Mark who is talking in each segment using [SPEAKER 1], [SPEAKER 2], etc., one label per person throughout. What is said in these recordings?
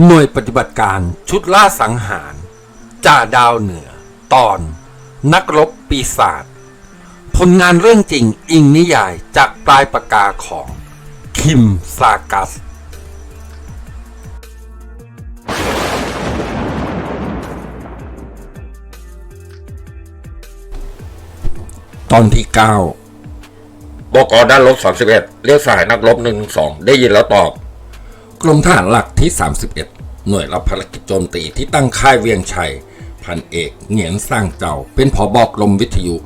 [SPEAKER 1] หน่วยปฏิบัติการชุดล่าสังหาร จ่าดาวเหนือ ตอน นักรบปีศาจผลงานเรื่องจริงอิงนิยายจากปลายปากกาของ คิมซากัส ตอนที่ 9
[SPEAKER 2] บกด้านลบ31 เรียกสายนักรบ112 ได้ยินแล้วตอบ
[SPEAKER 1] กรมทหารหลักที่ 31 หน่วยรับภารกิจโจมตีที่ตั้งค่ายเวียงชัย พันเอกเหงียนสร้างเจ้า เป็นผอบอกรมวิทยุ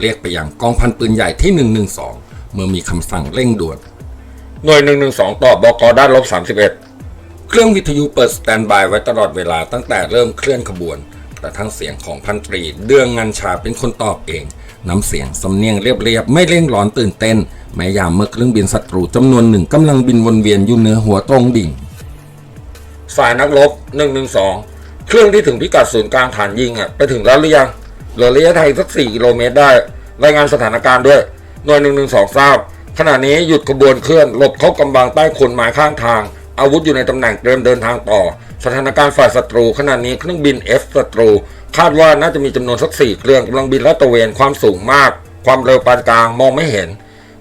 [SPEAKER 1] เรียกไปยังกองพันปืนใหญ่ที่ 112 เมื่อมีคำสั่งเร่งด่วน
[SPEAKER 2] หน่วย 112ตอบบกด้านลบ 31
[SPEAKER 1] เครื่องวิทยุเปิดสแตนบายไว้ตลอดเวลาตั้งแต่เริ่มเคลื่อนขบวนกระทั่งเสียงของพันตรี เดืองงันชาเป็นคนตอบเอง น้ำเสียงสำเนียงเรียบๆไม่เร่งร้อนตื่นเต้น แม้ยามเมื่อเครื่องบินศัตรูจำนวนหนึ่งกำลังบินวนเวียนอยู่เหนือหัวตรงดิ่ง
[SPEAKER 2] สายนักรบ112 เครื่องที่ถึงพิกัดศูนย์กลางฐานยิงอะไปถึงแล้วหรือยังเหลือระยะทางสัก 4 กิโลเมตรได้ รายงานสถานการณ์ด้วย หน่วย 112 ทราบ ขณะนี้หยุดขบวนเคลื่อนหลบเข้ากำบังใต้คนไม้ข้างทาง อาวุธอยู่ในตำแหน่งเตรียมเดินทางต่อ สถานการณ์ฝ่ายศัตรู ขณะนี้เครื่องบิน F ศัตรู คาดว่าน่าจะมีจำนวนสักสี่เครื่องกำลังบินลาดตระเวนความสูงมาก ความเร็วปานกลางมองไม่เห็น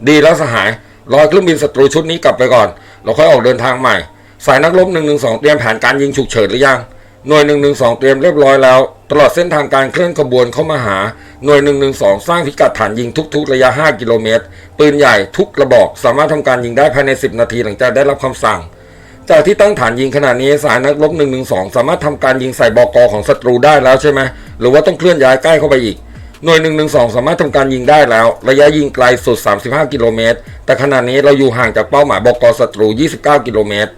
[SPEAKER 2] ดีแล้วสหายรอยเครื่องบินศัตรูชุดนี้กลับไปก่อน เราค่อยออกเดินทางใหม่ สายนักรบ112เตรียมแผนการยิงฉุกเฉินหรือยัง หน่วย112เตรียมเรียบร้อยแล้ว ตลอดเส้นทางการเคลื่อนขบวนเข้ามาหา หน่วย112สร้างพิกัดฐานยิงทุกๆ ระยะ 5 กิโลเมตร ปืนใหญ่ทุกระบอก สามารถทำการยิงได้ภายใน 10 นาทีหลังจากได้รับคำสั่ง จากที่ตั้งฐานยิงขนาดนี้สายนักรบ112สามารถทำการยิงใส่บกของศัตรูได้แล้วใช่ไหมหรือว่าต้องเคลื่อนย้ายใกล้เข้าไปอีก หน่วย 112 สามารถทำการยิงได้แล้ว ระยะยิงไกลสุด 35 กิโลเมตร แต่ขณะนี้เราอยู่ห่างจากเป้าหมายบกศัตรู 29 กิโลเมตร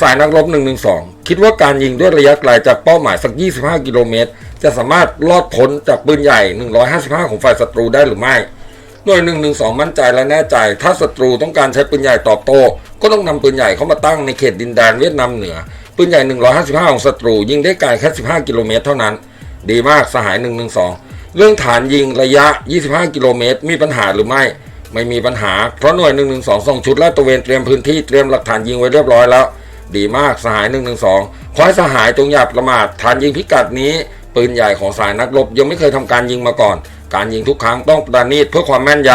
[SPEAKER 2] สายนักรบ 112 คิดว่าการยิงด้วยระยะไกลจากเป้าหมายสัก 25 กิโลเมตร จะสามารถลอดพ้นจากปืนใหญ่ 155 ของฝ่ายศัตรูได้หรือไม่หน่วย 112 มั่นใจและแน่ใจ ถ้าศัตรูต้องการใช้ปืนใหญ่ตอบโต้ ก็ต้องนำปืนใหญ่เข้ามาตั้งในเขตดินแดนเวียดนามเหนือ ปืนใหญ่ 155 ของศัตรูยิงได้ไกลแค่ 15 กิโลเมตรเท่านั้น ดีมากสหาย 112 เรื่องฐานยิงระยะ 25 กิโลเมตร มีปัญหาหรือไม่ ไม่มีปัญหา เพราะหน่วย 112ส่งชุดลาดตระเวนเตรียมพื้นที่เตรียมหลักฐานยิงไว้เรียบร้อยแล้ว ดีมากสหาย 112 ขอให้สหายจงอย่าประมาทฐานยิงพิกัดนี้ ปืนใหญ่ของสายนักรบยังไม่เคยทำการยิงมาก่อน การยิงทุกครั้งต้องประณีตเพื่อความแม่นย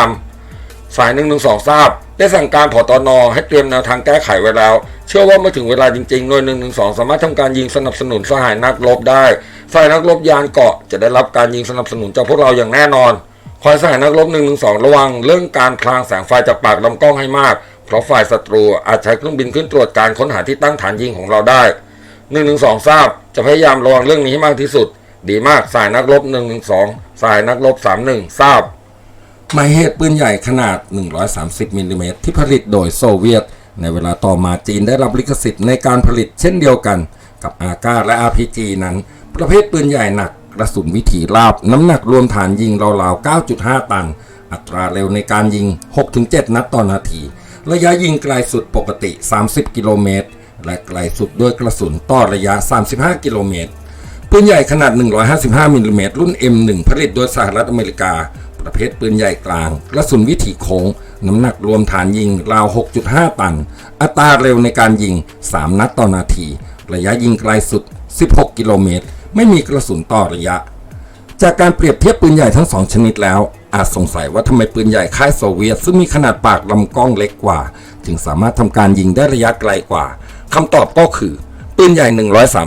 [SPEAKER 2] ำสาย 112 ทราบ ได้สั่งการผอตอนอให้เตรียมแนวทางแก้ไขไว้แล้ว เชื่อว่าเมื่อถึงเวลาจริงๆหน่วย 112 สามารถทำการยิงสนับสนุนสหายนักรบได้ สายนักรบยานเกาะจะได้รับการยิงสนับสนุนจากพวกเราอย่างแน่นอนคอยสายนักรบ112ระวังเรื่องการคลางแสงไฟจากปากลำกล้องให้มาก เพราะฝ่ายศัตรูอาจใช้เครื่องบินขึ้นตรวจการค้นหาที่ตั้งฐานยิงของเราได้112ทราบจะพยายามระวังเรื่องนี้ให้มากที่สุด ดีมากสายนักรบ112สายนักรบ31 ทราบ
[SPEAKER 1] หมายเหตุปืนใหญ่ขนาด 130มิลลิเมตรที่ผลิตโดยโซเวียต ในเวลาต่อมาจีนได้รับลิขสิทธิ์ในการผลิตเช่นเดียวกัน กับอากาและ RPG นั้น ประเภทปืนใหญ่หนักกระสุนวิถีราบ น้ำหนักรวมฐานยิงราวๆ 9.5 ตัน อัตราเร็วในการยิง 6-7 นัดต่อนาที ระยะยิงไกลสุดปกติ 30 กิโลเมตร และไกลสุดด้วยกระสุนต่อระยะ 35 กิโลเมตร ปืนใหญ่ขนาด 155มิลลิเมตรรุ่น M1 ผลิตโดยสหรัฐอเมริกา ประเภทปืนใหญ่กลาง กระสุนวิถีโค้ง น้ำหนักรวมฐานยิงราว 6.5 ตัน อัตราเร็วในการยิง 3 นัดต่อนาที ระยะยิงไกลสุด 16 กิโลเมตร ไม่มีกระสุนต่อระยะ จากการเปรียบเทียบปืนใหญ่ทั้งสองชนิดแล้ว อาจสงสัยว่าทำไมปืนใหญ่ค่ายโซเวียต ซึ่งมีขนาดปากลำกล้องเล็กกว่า จึงสามารถทำการยิงได้ระยะไกลกว่าคำตอบก็คือ ปืนใหญ่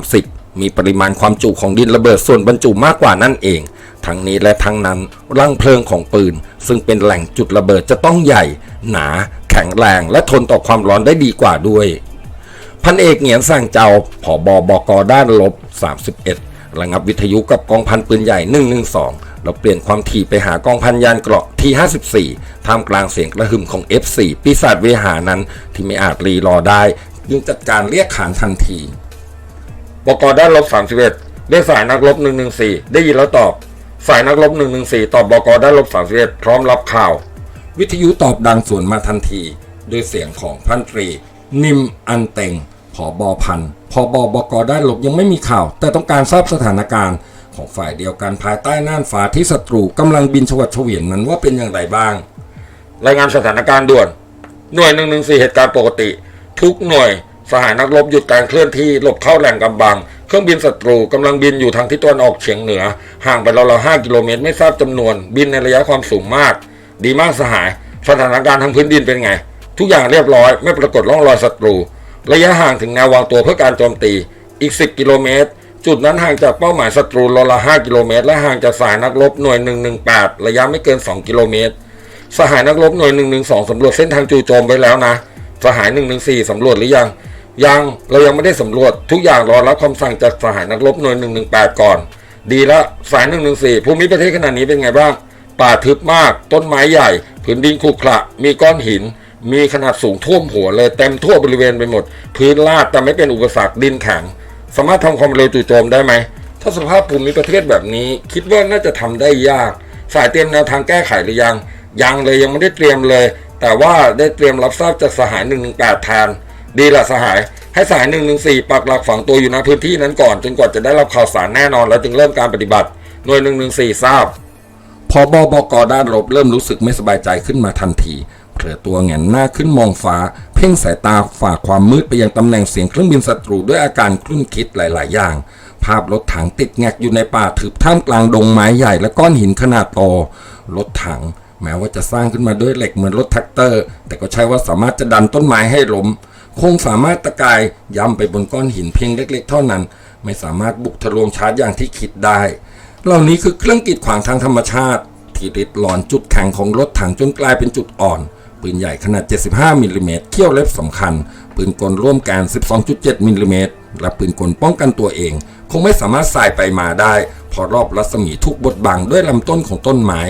[SPEAKER 1] 130 มีปริมาณความจุของดินระเบิดส่วนบรรจุมากกว่านั่นเอง ทั้งนี้และทั้งนั้นรังเพลิงของปืน ซึ่งเป็นแหล่งจุดระเบิดจะต้องใหญ่ หนา แข็งแรง และทนต่อความร้อนได้ดีกว่าด้วย พันเอกเหงียนสั่งเจ้าผอบอบกด้านลบ 31 ระงับวิทยุกับกองพันปืนใหญ่ 112เราเปลี่ยนความถี่ไปหากองพันยานเกราะที่ 54 ท่ามกลางเสียงกระหึ่มของ F4 ปีศาจเวหานั้นที่ไม่อาจรีรอได้จึงจัดการเรียกขานทันที
[SPEAKER 2] บกด้านลบ 31 ได้สายนักรบ 114 ได้ยินแล้วตอบ สายนักรบ 114 ตอบบกด้านลบ 31 พร้อมรับข่าว
[SPEAKER 1] วิทยุตอบดังสวนมาทันที ด้วยเสียงของพันตรี นิมอันเต็ง ผอบอพันผอบอบกได้านลบยังไม่มีข่าว แต่ต้องการทราบสถานการณ์ ของฝ่ายเดียวกันภายใต้น่านฟ้าที่ศัตรูกำลังบินชวัดเฉวียนนั้นว่าเป็นอย่างไรบ้าง
[SPEAKER 2] รายงานสถานการณ์ด่วน หน่วย114เหตุการณ์ปกติ ทุกหน่วยสหายนักรบหยุดการเคลื่อนที่หลบเข้าแหล่งกำบัง เครื่องบินศัตรูกำลังบินอยู่ทางทิศตะวันออกเฉียงเหนือ ห่างไปราวๆ5กิโลเมตรไม่ทราบจำนวน บินในระยะความสูงมาก ดีมากสหาย สถานการณ์ทางพื้นดินเป็นไง ทุกอย่างเรียบร้อย ไม่ปรากฏร่องรอยศัตรู ระยะห่างถึงแนววางตัวเพื่อการโจมตีอีก 10 กิโลเมตร จุดนั้นห่างจากเป้าหมายศัตรูราวๆ5กิโลเมตร และห่างจากสายนักรบหน่วย 118 ระยะไม่เกิน 2 กิโลเมตร สหายนักรบหน่วย 112 สำรวจเส้นทางจู่โจมไว้แล้วนะ สหาย 114 สำรวจหรือยัง ยัง เรายังไม่ได้สำรวจ ทุกอย่างรอรับคำสั่งจากสหายนักรบหน่วย 118 ก่อน ดีละ สาย 114 ภูมิประเทศขนาดนี้เป็นไงบ้าง ป่าทึบมาก ต้นไม้ใหญ่ พื้นดินขรุขระ มีก้อนหิน มีขนาดสูงท่วมหัวเลยเต็มทั่วบริเวณไปหมด พื้นลาดแต่ไม่เป็นอุปสรรคดินแข็ง สามารถทำความเร็วจู่โจมได้ไหม ถ้าสภาพภูมิประเทศแบบนี้ คิดว่าน่าจะทำได้ยาก สายเตรียมแนวทางแก้ไขหรือยัง ยังเลยยังไม่ได้เตรียมเลย แต่ว่าได้เตรียมรับทราบจากสหาย118แทน ดีละสหาย ให้สหาย114ปักหลักฝังตัวอยู่ในพื้นที่นั้นก่อน จนกว่าจะได้รับข่าวสารแน่นอนแล้วจึงเริ่มการปฏิบัติ หน่วย114ทราบ
[SPEAKER 1] พอบอบกด้านลบเริ่มรู้สึกไม่สบายใจขึ้นมาทันที เผลอตัวแงนหน้าขึ้นมองฟ้า เพ่งสายตาฝ่าความมืดไปยังตำแหน่งเสียงเครื่องบินศัตรูด้วยอาการคลุ่นคิดหลาย ๆ อย่าง ภาพรถถังติดแงกอยู่ในป่าทึบท่ามกลางดงไม้ใหญ่และก้อนหินขนาดโตรถถัง แม้ว่าจะสร้างขึ้นมาด้วยเหล็กเหมือนรถแท็กเตอร์ แต่ก็ใช่ว่าสามารถจะดันต้นไม้ให้ล้มคงสามารถตะกายย่ำไปบนก้อนหินเพียงเล็ก ๆ เท่านั้น ไม่สามารถบุกทะลวงชาร์จอย่างที่คิดได้ เหล่านี้คือเครื่องกีดขวางทางธรรมชาติที่ริดหลอนจุดแข็งของรถถังจนกลายเป็นจุดอ่อน ปืนใหญ่ขนาด 75มิลลิเมตรเขี้ยวเล็บสำคัญ ปืนกลร่วมกัน12.7มิลลิเมตรและปืนกลป้องกันตัวเอง คงไม่สามารถสายไปมาได้พอรอบรัศมีถูกบดบังด้วยลำต้นของต้นไม้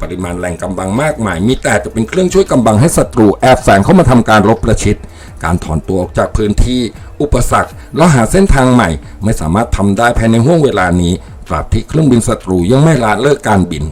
[SPEAKER 1] ปริมาณแรงกำบังมากมาย มีแต่จะเป็นเครื่องช่วยกำบังให้ศัตรูแอบแฝงเข้ามาทำการรบประชิด การถอนตัวออกจากพื้นที่ อุปสรรคแล้วหาเส้นทางใหม่ ไม่สามารถทำได้ภายในห่วงเวลานี้ตราบที่เครื่องบินศัตรูยังไม่ละเลิกการบิน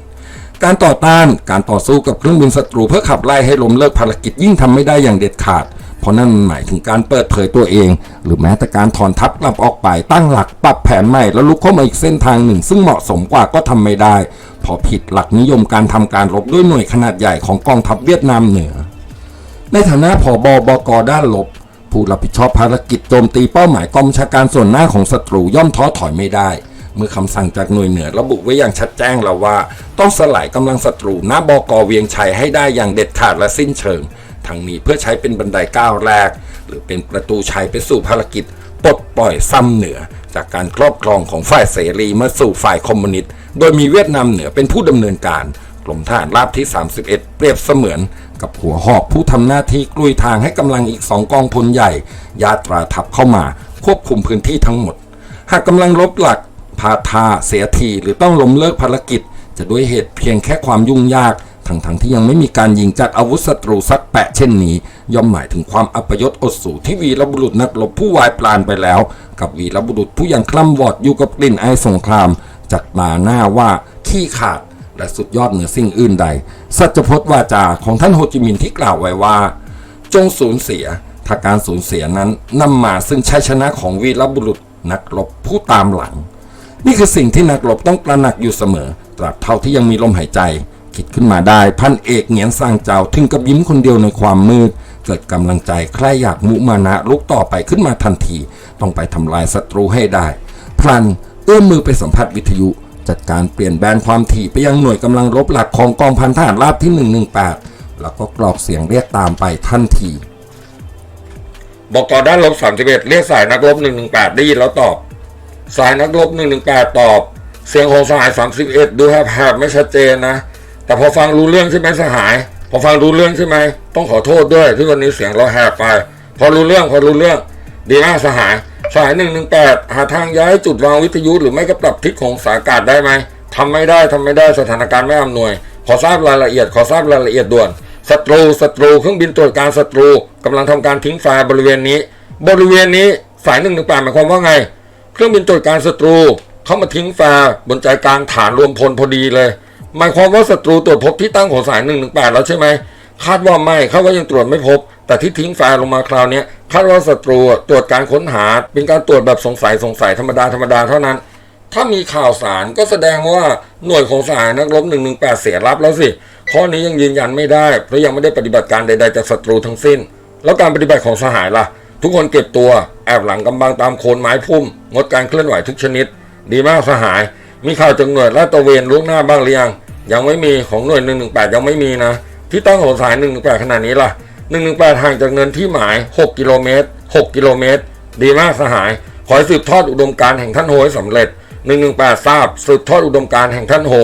[SPEAKER 1] การต่อต้านการต่อสู้กับเครื่องบินศัตรูเพื่อขับไล่ให้ล้มเลิกภารกิจยิ่งทำไม่ได้อย่างเด็ดขาด เพราะนั่นหมายถึงการเปิดเผยตัวเอง หรือแม้แต่การถอนทัพกลับออกไปตั้งหลักปรับแผนใหม่แล้วลุกเข้ามาอีกเส้นทางหนึ่ง ซึ่งเหมาะสมกว่าก็ทำไม่ได้เพราะผิดหลักนิยมการทำการรบด้วยหน่วยขนาดใหญ่ของกองทัพเวียดนามเหนือ ในฐานะผอบอบกด้านลบผู้รับผิดชอบภารกิจโจมตีเป้าหมายกองชาการส่วนหน้าของศัตรูย่อมท้อถอยไม่ได้ เมื่อคำสั่งจากหน่วยเหนือระบุไว้อย่างชัดแจ้งแล้วว่า ต้องสลายกำลังศัตรูณบกเวียงชัยให้ได้อย่างเด็ดขาดและสิ้นเชิง ทั้งนี้เพื่อใช้เป็นบันไดก้าวแรก หรือเป็นประตูชัยไปสู่ภารกิจปลดปล่อยซ้ำเหนือ จากการครอบครองของฝ่ายเสรีมาสู่ฝ่ายคอมมิวนิสต์โดยมีเวียดนามเหนือเป็นผู้ดำเนินการกรมทหารราบที่ 31 เปรียบเสมือนกับหัวหอกผู้ทำหน้าที่กลุยทางให้กำลังอีกสองกองพลใหญ่ ยาตราทัพเข้ามาควบคุมพื้นที่ทั้งหมด หากกำลังลบหลัก พาทาเสียทีหรือต้องล้มเลิกภารกิจ จะด้วยเหตุเพียงแค่ความยุ่งยาก ทั้งๆทที่ยังไม่มีการยิงจากอาวุธศัตรูสักแปะเช่นนี้ ย่อมหมายถึงความอัปยศอดสูที่วีรบุรุษนักรบผู้วายปลานไปแล้ว กับวีรบุรุษผู้ยังคล่ำวอดอยู่กับกลิ่นไอสงคราม จัดมาหน้าว่าขี้ขาดและสุดยอดเหนือสิ่งอื่นใด สัจพจน์วาจาของท่านโฮจิมินห์ที่กล่าวไว้ว่า จงสูญเสียถ้าการสูญเสียนั้นนำมาซึ่งชัยชนะของวีรบุรุษนักรบผู้ตามหลัง นี่คือสิ่งที่นักรบต้องตระหนักอยู่เสมอ ตราบเท่าที่ยังมีลมหายใจ คิดขึ้นมาได้พันเอกเหงียนสร้างเจ้าถึงกับยิ้มคนเดียวในความมืด เกิดกำลังใจใครอยากมุมานะลุกต่อไปขึ้นมาทันที ต้องไปทำลายศัตรูให้ได้ พลันเอื้อมมือไปสัมผัสวิทยุ จัดการเปลี่ยนแบนความถี่ไปยังหน่วยกำลังรบหลักของกองพันทหารราบที่ 118 แล้วก็กรอกเสียงเรียกตามไปทันที
[SPEAKER 2] บอกกอด้านลบ31เรียกสายนักรบ118ได้ยินแล้วตอบ สายนักรบ118 ตอบ เสียงของสหาย 31 ดูแหบๆไม่ชัดเจนนะ แต่พอฟังรู้เรื่องใช่ไหมสหาย พอฟังรู้เรื่องใช่ไหม ต้องขอโทษด้วยที่วันนี้เสียงเราแหบไป พอรู้เรื่องพอรู้เรื่อง ดีมากสหาย สาย 118 หาทางย้ายจุดวางวิทยุหรือไม่ก็ปรับทิศของสายอากาศได้ไหมทำไม่ได้ทำไม่ได้สถานการณ์ไม่อำนวย ขอทราบรายละเอียด ขอทราบรายละเอียดด่วนศัตรูศัตรูเครื่องบินตรวจการศัตรูกำลังทำการทิ้งไฟล์บริเวณนี้ บริเวณนี้สายหนึ่งหนึ่งแปดหมายความว่าไง เครื่องบินตรวจการศัตรู เข้ามาทิ้งไฟล์บนใจกลางฐานรวมพลพอดีเลย หมายความว่าศัตรูตรวจพบที่ตั้งของสายหนึ่งหนึ่งแปดแล้วใช่ไหมคาดว่าไม่คาดว่ายังตรวจไม่พบ แต่ที่ทิ้งไฟล์ลงมาคราวนี้คาดว่าศัตรูตรวจการค้นหา เป็นการตรวจแบบสงสัยสงสัยธรรมดาธรรมดาเท่านั้น ถ้ามีข่าวสารก็แสดงว่าหน่วยของสายนักรบ118 เสียรับแล้วสิข้อนี้ยังยืนยันไม่ได้เพราะยังไม่ได้ปฏิบัติการใด ๆจากศัตรูทั้งสิ้น แล้วการปฏิบัติของสหายล่ะ
[SPEAKER 1] ทุกคนเก็บตัวแอบหลังกำบังตามโคนไม้พุ่ม งดการเคลื่อนไหวทุกชนิด ดีมากสหาย มีข่าวจากหน่วยลาดตระเวนล่วงหน้าบ้างหรือยัง ยังไม่มีของหน่วย 118 ยังไม่มีนะ ที่ตั้งหัวสาย118 ขนาดนี้ล่ะ 118 ห่างจากเนินที่หมาย 6 กิโลเมตร 6 กิโลเมตร ดีมากสหาย ขอให้สืบทอดอุดมการณ์แห่งท่านโฮให้สำเร็จ 118 ทราบ สืบทอดอุดมการณ์แห่งท่านโฮ